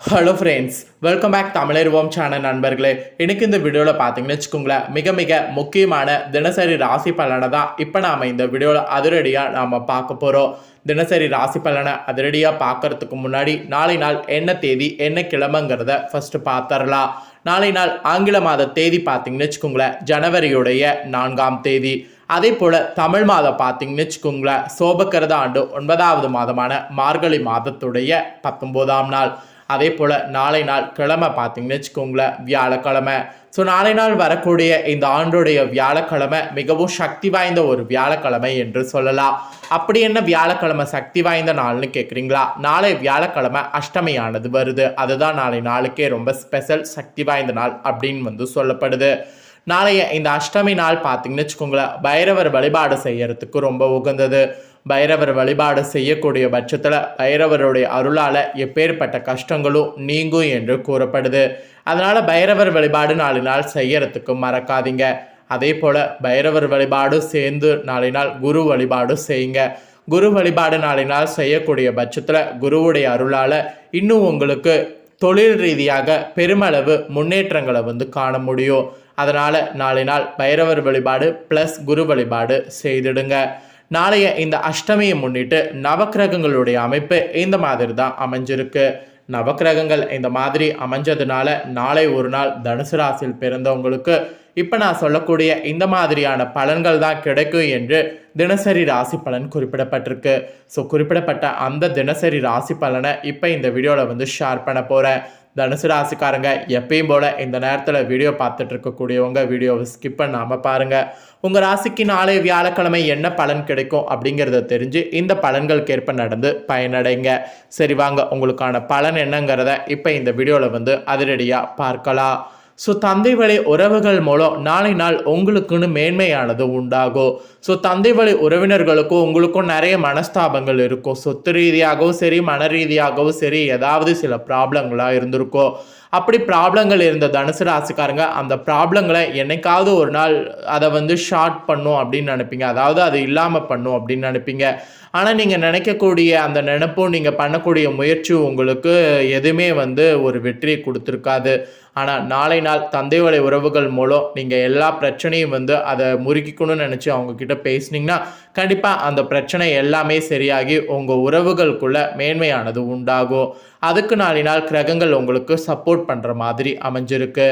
Hello friends welcome back தமிழர்வோம் channel நண்பர்களே. எனக்கு இந்த வீடியோவில் பார்த்தீங்கன்னு வச்சுக்கோங்களேன் மிக மிக முக்கியமான தினசரி ராசி பலனை தான் இப்போ நாம் இந்த வீடியோவில் அதிரடியாக நாம் பார்க்க போகிறோம் தினசரி ராசி பலனை அதிரடியாக பார்க்கறதுக்கு முன்னாடி நாளை நாள் என்ன தேதி என்ன கிழமைங்கிறத ஃபஸ்ட்டு பார்த்துடலாம் நாளை நாள் ஆங்கில மாத தேதி பார்த்தீங்கன்னு வச்சுக்கோங்களேன் ஜனவரியுடைய நான்காம் தேதி. அதே போல் தமிழ் மாதம் பார்த்தீங்கன்னு வச்சுக்கோங்களேன் சோபக்கிறத ஆண்டு ஒன்பதாவது மாதமான மார்கழி மாதத்துடைய பத்தொம்போதாம் நாள். அதே போல் நாளை நாள் கிழமை பார்த்தீங்கன்னு வச்சுக்கோங்களேன் வியாழக்கிழமை. ஸோ நாளை நாள் வரக்கூடிய இந்த ஆண்டுடைய வியாழக்கிழமை மிகவும் சக்தி வாய்ந்த ஒரு வியாழக்கிழமை என்று சொல்லலாம். அப்படி என்ன வியாழக்கிழமை சக்தி வாய்ந்த நாள்னு கேட்குறீங்களா நாளை வியாழக்கிழமை அஷ்டமியானது வருது. அதுதான் நாளை நாளுக்கே ரொம்ப ஸ்பெஷல் சக்தி வாய்ந்த நாள் அப்படின்னு வந்து சொல்லப்படுது. நாளைய இந்த அஷ்டமி நாள் பார்த்தீங்கன்னு வச்சுக்கோங்களேன் பைரவர் வழிபாடு செய்யறதுக்கு ரொம்ப உகந்தது. பைரவர் வழிபாடு செய்யக்கூடிய பட்சத்தில் பைரவருடைய அருளால் எப்பேற்பட்ட கஷ்டங்களும் நீங்கும் என்று கூறப்படுது. அதனால் பைரவர் வழிபாடு நாலு நாள் செய்யறதுக்கு மறக்காதீங்க. அதே போல் பைரவர் வழிபாடும் சேர்ந்து நாளை நாள் குரு வழிபாடும் செய்யுங்க. குரு வழிபாடு நாளை நாள் செய்யக்கூடிய பட்சத்தில் குருவுடைய அருளால் இன்னும் உங்களுக்கு தொழில் ரீதியாக பெருமளவு முன்னேற்றங்களை வந்து காண முடியும். அதனால் நாளை நாள் பைரவர் வழிபாடு ப்ளஸ் குரு வழிபாடு செய்திடுங்க. நாளைய இந்த அஷ்டமியை முன்னிட்டு நவக்கிரகங்களுடைய அமைப்பு இந்த மாதிரி தான் அமைஞ்சிருக்கு. நவக்கிரகங்கள் இந்த மாதிரி அமைஞ்சதுனால நாளை ஒரு நாள் தனுசு ராசியில் பிறந்தவங்களுக்கு இப்போ நான் சொல்லக்கூடிய இந்த மாதிரியான பலன்கள் தான் கிடைக்கும் என்று தினசரி ராசி பலன் குறிப்பிடப்பட்டிருக்கு. ஸோ குறிப்பிடப்பட்ட அந்த தினசரி ராசி பலனை இப்போ இந்த வீடியோவில் வந்து ஷேர் பண்ண போகிறேன் தனுசு ராசிக்காரங்க எப்பயும் போல் இந்த நேரத்தில் வீடியோ பார்த்துட்டு இருக்கக்கூடியவங்க வீடியோவை ஸ்கிப் பண்ணாமல் பாருங்கள் உங்கள் ராசிக்கு நாளை வியாழக்கிழமை என்ன பலன் கிடைக்கும் அப்படிங்கிறத தெரிஞ்சு இந்த பலன்களுக்கு ஏற்ப நடந்து பயனடைங்க. சரி வாங்க உங்களுக்கான பலன் என்னங்கிறத இப்போ இந்த வீடியோவில் வந்து அதிரடியாக பார்க்கலாம். ஸோ தந்தை வழி உறவுகள் மூலம் நாளை நாள் உங்களுக்குன்னு மேன்மையானது உண்டாகும். ஸோ தந்தை வழி உறவினர்களுக்கும் உங்களுக்கும் நிறைய மனஸ்தாபங்கள் இருக்கும். சொத்து ரீதியாகவும் சரி மன ரீதியாகவும் சரி ஏதாவது சில ப்ராப்ளங்களாக இருந்திருக்கும். அப்படி ப்ராப்ளங்கள் இருந்த தனுசு ராசிக்காரங்க அந்த ப்ராப்ளங்களை என்னைக்காவது ஒரு நாள் அதை வந்து ஷார்ட் பண்ணும் அப்படின்னு நினைப்பீங்க. அதாவது அது இல்லாமல் பண்ணும் அப்படின்னு நினைப்பீங்க. ஆனால் நீங்கள் நினைக்கக்கூடிய அந்த நினைப்பும் நீங்கள் பண்ணக்கூடிய முயற்சியும் உங்களுக்கு எதுவுமே வந்து ஒரு வெற்றியை கொடுத்துருக்காது. ஆனால் நாளை நாள் தந்தை உறவுகள் மூலம் நீங்கள் எல்லா பிரச்சனையும் வந்து அதை முறுக்கிக்கணும்னு நினச்சி அவங்கக்கிட்ட பேசுனீங்கன்னா கண்டிப்பாக அந்த பிரச்சனை எல்லாமே சரியாகி உங்கள் உறவுகளுக்குள்ள மேன்மையானது உண்டாகும். அதுக்கு நாளை நாள் கிரகங்கள் உங்களுக்கு சப்போர்ட் பண்ணுற மாதிரி அமைஞ்சிருக்கு.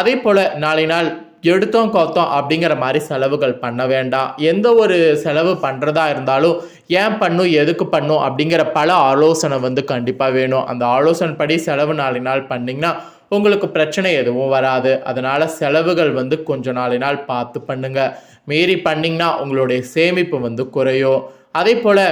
அதே போல் நாளை நாள் எடுத்தோம் கோத்தோம் அப்படிங்கிற மாதிரி செலவுகள் பண்ண வேண்டாம். எந்த ஒரு செலவு பண்ணுறதா இருந்தாலும் ஏன் பண்ணும் எதுக்கு பண்ணும் அப்படிங்கிற பல ஆலோசனை வந்து கண்டிப்பாக வேணும். அந்த ஆலோசனை படி செலவு நாளை நாள் பண்ணிங்கன்னா உங்களுக்கு பிரச்சனை எதுவும் வராது. அதனால் செலவுகள் வந்து கொஞ்ச நாளை நாள் பார்த்து பண்ணுங்க. மீறி பண்ணிங்கன்னா உங்களுடைய சேமிப்பு வந்து குறையும். அதே போல்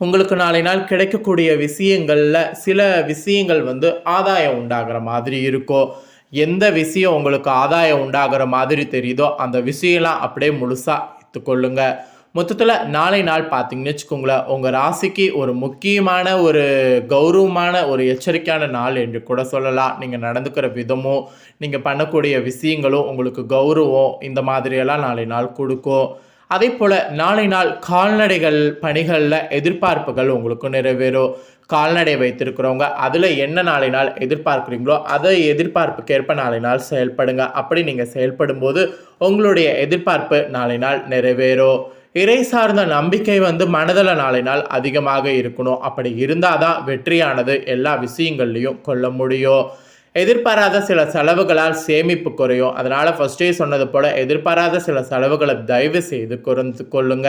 உங்களுக்கு நாளை நாள் கிடைக்கக்கூடிய விஷயங்களில் சில விஷயங்கள் வந்து ஆதாயம் உண்டாகிற மாதிரி இருக்கும். எந்த விஷயம் உங்களுக்கு ஆதாயம் உண்டாகிற மாதிரி தெரியுதோ அந்த விஷயம்லாம் அப்படியே முழுசாக எடுத்துக்கொள்ளுங்கள் மொத்தத்தில் நாளை நாள் பார்த்தீங்கன்னு வச்சுக்கோங்களேன் உங்கள் ராசிக்கு ஒரு முக்கியமான ஒரு கௌரவமான ஒரு எச்சரிக்கையான நாள் என்று கூட சொல்லலாம். நீங்கள் நடந்துக்கிற விதமும் நீங்கள் பண்ணக்கூடிய விஷயங்களும் உங்களுக்கு கௌரவம் இந்த மாதிரியெல்லாம் நாளை நாள் கொடுக்கும். அதே போல் நாளை நாள் கால்நடைகள் பணிகளில் எதிர்பார்ப்புகள் உங்களுக்கு நிறைவேறும். கால்நடை வைத்திருக்கிறவங்க அதில் என்ன நாளை நாள் எதிர்பார்க்குறீங்களோ அதை எதிர்பார்ப்புக்கேற்ப நாளை நாள் செயல்படுங்க. அப்படி நீங்கள் செயல்படும் போது உங்களுடைய எதிர்பார்ப்பு நாளை நாள் நிறைவேறும். இறை சார்ந்த நம்பிக்கை வந்து மனதில் நாளை நாள் அதிகமாக இருக்கணும். அப்படி இருந்தால் தான் வெற்றியானது எல்லா விஷயங்கள்லையும் கொள்ள முடியும். எதிர்பாராத சில செலவுகளால் சேமிப்பு குறையும். அதனால் ஃபஸ்ட்டே சொன்னது போல் எதிர்பாராத சில செலவுகளை தயவு செய்து குறைந்து கொள்ளுங்க.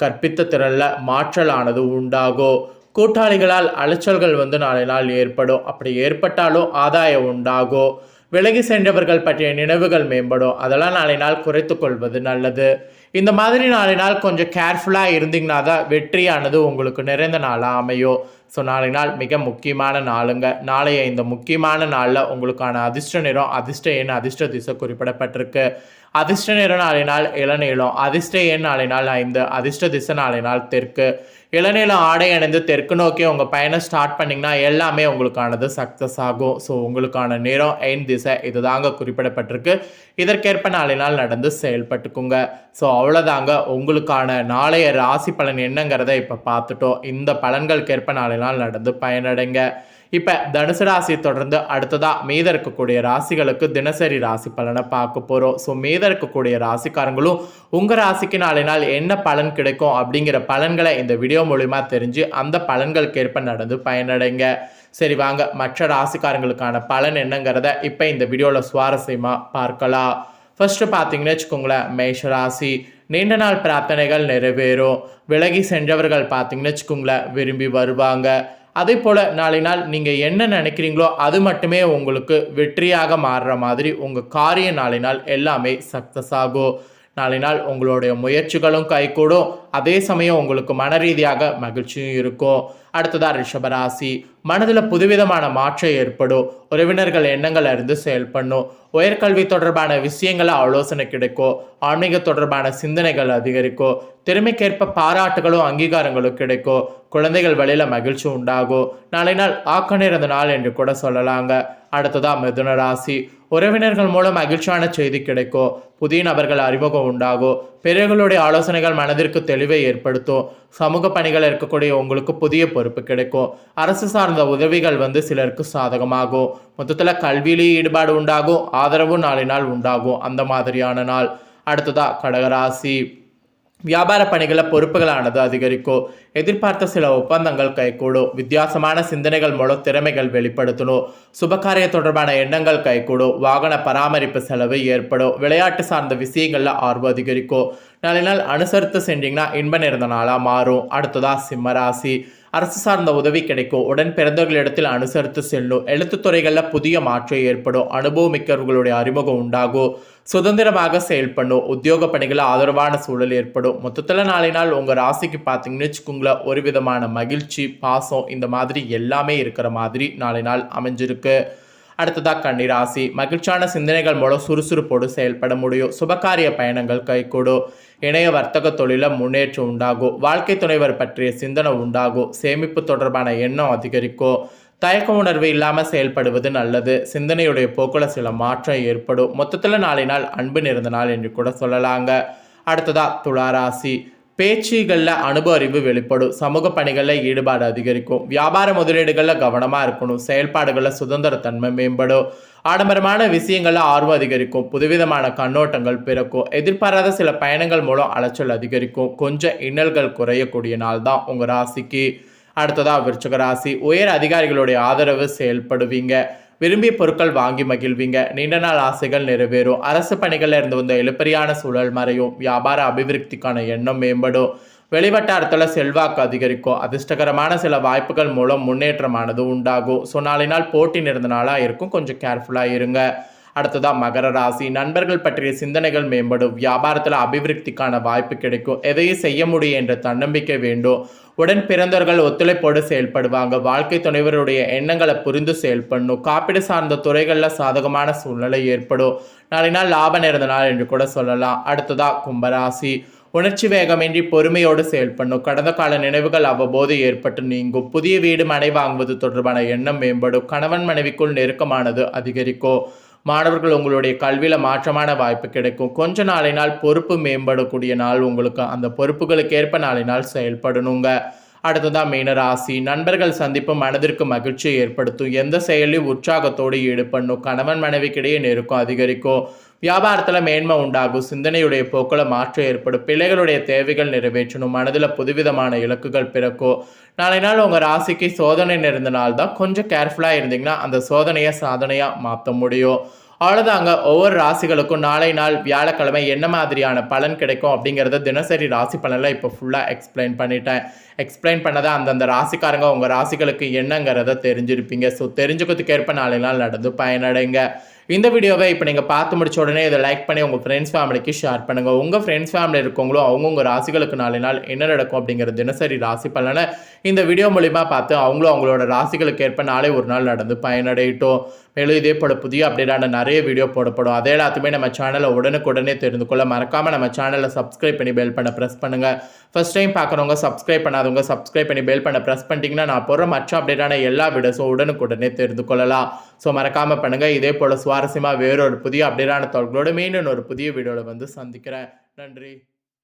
கற்பித்த திறனில் மாற்றலானது உண்டாகும். கூட்டாளிகளால் அலைச்சல்கள் வந்து நாளை நாள் ஏற்படும். அப்படி ஏற்பட்டாலும் ஆதாயம் உண்டாகும். விலகி சென்றவர்கள் பற்றிய நினைவுகள் மேம்படும். அதெல்லாம் நாளை நாள் குறைத்து கொள்வது நல்லது. இந்த மாதிரி நாளை நாள் கொஞ்சம் கேர்ஃபுல்லாக இருந்தீங்கன்னா தான் வெற்றியானது உங்களுக்கு நிறைந்த நாளாக அமையும் ஸோ நாளை நாள் மிக முக்கியமான நாளுங்க. நாளைய இந்த முக்கியமான நாளில் உங்களுக்கான அதிர்ஷ்ட நிறம் அதிர்ஷ்ட எண் அதிர்ஷ்ட திசை குறிப்பிடப்பட்டிருக்கு. அதிர்ஷ்ட நிறம் நாளை நாள் இளநீளம் அதிர்ஷ்ட எண் நாளை நாள் ஐந்து அதிர்ஷ்ட திசை நாளை நாள் தெற்கு. இளநில ஆடை அணிந்து தெற்கு நோக்கி உங்கள் பயணம் ஸ்டார்ட் பண்ணிங்கன்னா எல்லாமே உங்களுக்கானது சக்ஸஸ் ஆகும். ஸோ உங்களுக்கான நேரம் எயின் திசை இதுதாங்க குறிப்பிடப்பட்டிருக்கு. இதற்கேற்ப நாளை நாள் நடந்து செயல்பட்டுக்குங்க. ஸோ அவ்வளோதாங்க உங்களுக்கான நாளைய ராசி பலன் என்னங்கிறத இப்போ பார்த்துட்டோம். இந்த பலன்களுக்கேற்ப நாளை நாள் நடந்து பயனடைங்க. இப்போ தனுசு ராசியை தொடர்ந்து அடுத்ததாக மீத இருக்கக்கூடிய ராசிகளுக்கு தினசரி ராசி பலனை பார்க்க போகிறோம் ஸோ மீத இருக்கக்கூடிய ராசிக்காரங்களும் உங்கள் ராசிக்கு நாளை நாள் என்ன பலன் கிடைக்கும் அப்படிங்கிற பலன்களை இந்த வீடியோ மூலிமா தெரிஞ்சு அந்த பலன்களுக்கேற்ப நடந்து பயனடைங்க. சரி வாங்க. மற்ற ராசிக்காரங்களுக்கான பலன் என்னங்கிறத இப்போ இந்த வீடியோவில் சுவாரஸ்யமாக பார்க்கலாம். ஃபர்ஸ்ட் பார்த்தீங்கன்னு வச்சுக்கோங்களேன் மேஷ ராசி. நீண்ட நாள் பிரார்த்தனைகள் நிறைவேறும். விலகி சென்றவர்கள் பார்த்தீங்கன்னு வச்சுக்கோங்களேன் விரும்பி வருவாங்க. அதே போல் நாளை நாள் நீங்கள் என்ன நினைக்கிறீங்களோ அது மட்டுமே உங்களுக்கு வெற்றியாக மாறுற மாதிரி உங்கள் காரிய நாளை நாள் எல்லாமே சக்ஸஸ் ஆகும். நாளை நாள் உங்களுடைய முயற்சிகளும் கைகூடும். அதே சமயம் உங்களுக்கு மன ரீதியாக மகிழ்ச்சியும் இருக்கும். அடுத்ததாக ரிஷபராசி. மனதில் புதுவிதமான மாற்றம் ஏற்படும். உறவினர்கள் எண்ணங்கள் அறிந்து செயல்படணும். உயர்கல்வி தொடர்பான விஷயங்கள ஆலோசனை கிடைக்கும். ஆன்மீக தொடர்பான சிந்தனைகள் அதிகரிக்கும். திறமைக்கேற்ப பாராட்டுகளும் அங்கீகாரங்களும் கிடைக்கும். குழந்தைகள் வழியில் மகிழ்ச்சி உண்டாகும். நாளை நாள் ஆக்க நேர்ந்த நாள் என்று கூட சொல்லலாங்க. அடுத்ததா மிதுன ராசி. உறவினர்கள் மூலம் மகிழ்ச்சியான செய்தி கிடைக்கும் புதிய நபர்கள் அறிமுகம் உண்டாகும் பெரியவர்களுடைய ஆலோசனைகள் மனதிற்கு தெளிவை ஏற்படுத்தும் சமூக பணிகள் இருக்கக்கூடிய உங்களுக்கு புதிய பொறுப்பு கிடைக்கும் அரசு சார்ந்த உதவிகள் வந்து சிலருக்கு சாதகமாகும் மொத்தத்தில் கல்வியிலேயே ஈடுபாடு உண்டாகும் ஆதரவும் நாளை நாள் உண்டாகும் அந்த மாதிரியான நாள். அடுத்ததா கடகராசி. வியாபார பணிகளில் பொறுப்புகளானது அதிகரிக்கும் எதிர்பார்த்த சில ஒப்பந்தங்கள் கைகூடும் வித்தியாசமான சிந்தனைகள் மூலம் திறமைகள் வெளிப்படுத்தணும் சுபகாரிய தொடர்பான எண்ணங்கள் கைகூடும் வாகன பராமரிப்பு செலவு ஏற்படும் விளையாட்டு சார்ந்த விஷயங்களில் ஆர்வம் அதிகரிக்கும் நாளை நாள் அனுசரித்து சென்றீங்கன்னா இன்ப நிறந்த நாளாக மாறும் அடுத்ததா சிம்மராசி அரசு சார்ந்த உதவி கிடைக்கும். உடன் பிறந்தவர்களிடத்தில் அனுசரித்து செல்லும். எழுத்துத்துறைகளில் புதிய மாற்றம் ஏற்படும். அனுபவமிக்கவர்களுடைய அறிமுகம் உண்டாகும். சுதந்திரமாக செயல்படும் உத்தியோக பணிகள் ஆதரவான சூழல் ஏற்படும். மொத்தத்தில் நாளை நாள் உங்கள் ராசிக்கு பார்த்தீங்கன்னு வச்சுக்கோங்களேன் ஒரு விதமான மகிழ்ச்சி பாசம் இந்த மாதிரி எல்லாமே இருக்கிற மாதிரி நாளை நாள் அமைஞ்சிருக்கு. அடுத்ததாக கன்னிராசி. மகிழ்ச்சியான சிந்தனைகள் மூலம் சுறுசுறுப்போடு செயல்பட முடியும். சுபகாரிய பயணங்கள் கைகூடும். இணைய வர்த்தக தொழிலில் முன்னேற்றம் உண்டாகும். வாழ்க்கை துணைவர் பற்றிய சிந்தனை உண்டாகும். சேமிப்பு தொடர்பான எண்ணம் அதிகரிக்கும். தயக்க உணர்வு இல்லாமல் செயல்படுவது நல்லது. சிந்தனையுடைய போக்கில் சில மாற்றம் ஏற்படும். மொத்தத்தில் நாளை நாள் அன்பு நிறந்த நாள் என்று கூட சொல்லலாங்க. அடுத்ததா துளாராசி. பேச்சுகளில் அனுபவ அறிவு வெளிப்படும். சமூக பணிகளில் ஈடுபாடு அதிகரிக்கும். வியாபார முதலீடுகளில் கவனமாக இருக்கணும். செயல்பாடுகளில் சுதந்திரத்தன்மை மேம்படும். ஆடம்பரமான விஷயங்களில் ஆர்வம் அதிகரிக்கும். புதுவிதமான கண்ணோட்டங்கள் பிறக்கும். எதிர்பாராத சில பயணங்கள் மூலம் அலைச்சல் அதிகரிக்கும். கொஞ்சம் இன்னல்கள் குறையக்கூடிய நாள் தான் உங்கள் ராசிக்கு. அடுத்ததாக விருச்சக ராசி. உயர் அதிகாரிகளுடைய ஆதரவு செயல்படுவீங்க. விரும்பிய பொருட்கள் வாங்கி மகிழ்வீங்க. நீண்ட நாள் ஆசைகள் நிறைவேறும். அரசு பணிகளில் இருந்து வந்த இழுப்பறியான சூழல் மறையும். வியாபார அபிவிருத்திக்கான எண்ணம் மேம்படும். வெளிவட்டாரத்தில் செல்வாக்கு அதிகரிக்கும். அதிர்ஷ்டகரமான சில வாய்ப்புகள் மூலம் முன்னேற்றமானது உண்டாகும். ஸோ நாளினால் போட்டி நிறைந்த நாளாக இருக்கும். கொஞ்சம் கேர்ஃபுல்லாக இருங்க. அடுத்ததா மகர ராசி. நண்பர்கள் பற்றிய சிந்தனைகள் மேம்படும். வியாபாரத்தில் அபிவிருத்திக்கான வாய்ப்பு கிடைக்கும். எதையும் செய்ய முடியும் என்ற தன்னம்பிக்கை வேண்டும். உடன் பிறந்தவர்கள் ஒத்துழைப்போடு செயல்படுவாங்க. வாழ்க்கை துணைவருடைய எண்ணங்களை புரிந்து செயல்படணும். காப்பீடு சார்ந்த துறைகளில் சாதகமான சூழ்நிலை ஏற்படும். நாளை நாள் லாப நேர்ந்த நாள் என்று கூட சொல்லலாம். அடுத்ததா கும்பராசி. உணர்ச்சி வேகமின்றி பொறுமையோடு செயல்படணும். கடந்த கால நினைவுகள் அவ்வப்போது ஏற்பட்டு நீங்கும். புதிய வீடு மனை வாங்குவது தொடர்பான எண்ணம் மேம்படும். கணவன் மனைவிக்குள் நெருக்கமானது அதிகரிக்கும். மாணவர்கள் உங்களுடைய கல்வியில் மாற்றமான வாய்ப்பு கிடைக்கும். கொஞ்ச நாளை நாள் பொறுப்பு மேம்படக்கூடிய நாள் உங்களுக்கு அந்த பொறுப்புகளுக்கு ஏற்ப நாளை நாள் செயல்படணுங்க அடுத்ததான் மீனராசி நண்பர்கள் சந்திப்பு மனதிற்கு மகிழ்ச்சியை ஏற்படுத்தும். எந்த செயலையும் உற்சாகத்தோடு ஈடுபடணும். கணவன் மனைவிக்கிடையே நெருக்கம் அதிகரிக்கும். வியாபாரத்தில் மேன்மை உண்டாகும் சிந்தனையுடைய போக்கில் மாற்றம் ஏற்படும் பிள்ளைகளுடைய தேவைகள் நிறைவேற்றணும் மனதில் புதுவிதமான இலக்குகள் பிறக்கும் நாளை நாள் உங்கள் ராசிக்கு சோதனை நிறைந்த நாள் தான் கொஞ்சம் கேர்ஃபுல்லாக இருந்தீங்கன்னா அந்த சோதனையை சாதனையாக மாற்ற முடியும். அவ்வளோதாங்க ஒவ்வொரு ராசிகளுக்கும் நாளை நாள் வியாழக்கிழமை என்ன மாதிரியான பலன் கிடைக்கும் அப்படிங்கிறத தினசரி ராசி பலனில் இப்போ ஃபுல்லாக எக்ஸ்பிளைன் பண்ணிட்டேன். எக்ஸ்பிளைன் பண்ணதை அந்தந்த ராசிக்காரங்க உங்கள் ராசிகளுக்கு என்னங்கிறத தெரிஞ்சிருப்பீங்க. ஸோ தெரிஞ்சுக்கிறதுக்கேற்ப நாளை நாள் நடந்து பயனடைங்க. இந்த வீடியோவை இப்போ நீங்கள் பார்த்து முடிச்ச உடனே இதை லைக் பண்ணி உங்கள் ஃப்ரெண்ட்ஸ் ஃபேமிலிக்கு ஷேர் பண்ணுங்கள் உங்கள் ஃப்ரெண்ட்ஸ் ஃபேமிலி இருக்கவங்களும் அவங்கவுங்க ராசிகளுக்கு நாலு நாள் என்ன நடக்கும் அப்படிங்கிற தினசரி ராசி பலனை இந்த வீடியோ மூலிமா பார்த்து அவங்களும் அவங்களோட ராசிகளுக்கு ஏற்ப நாளை ஒரு நாள் நடந்து பயனடையட்டும். மேலும் இதே போல புதிய அப்டேட்டான நிறைய வீடியோ போடப்படும். அதே எல்லாத்தையுமே நம்ம சேனலை உடனுக்குடனே தெரிந்து கொள்ள மறக்காமல் நம்ம சேனலை சப்ஸ்கிரைப் பண்ணி பெல் பண்ண ப்ரெஸ் பண்ணுங்கள் ஃபர்ஸ்ட் டைம் பார்க்குறவங்க சப்ஸ்கிரைப் பண்ணாதவங்க சப்ஸ்கிரைப் பண்ணி பெல் பண்ண ப்ரெஸ் பண்ணிட்டீங்கன்னா நான் போடுற மற்ற அப்டேட்டான எல்லா வீடியோஸும் உடனுக்குடனே தெரிந்து கொள்ளலாம். ஸோ மறக்காமல் பண்ணுங்கள் இதே போல் சுவாரஸ்யமாக வேறொரு புதிய அப்டேட்டான தகவலோடு மீண்டும் ஒரு புதிய வீடியோவில் வந்து சந்திக்கிறேன். நன்றி.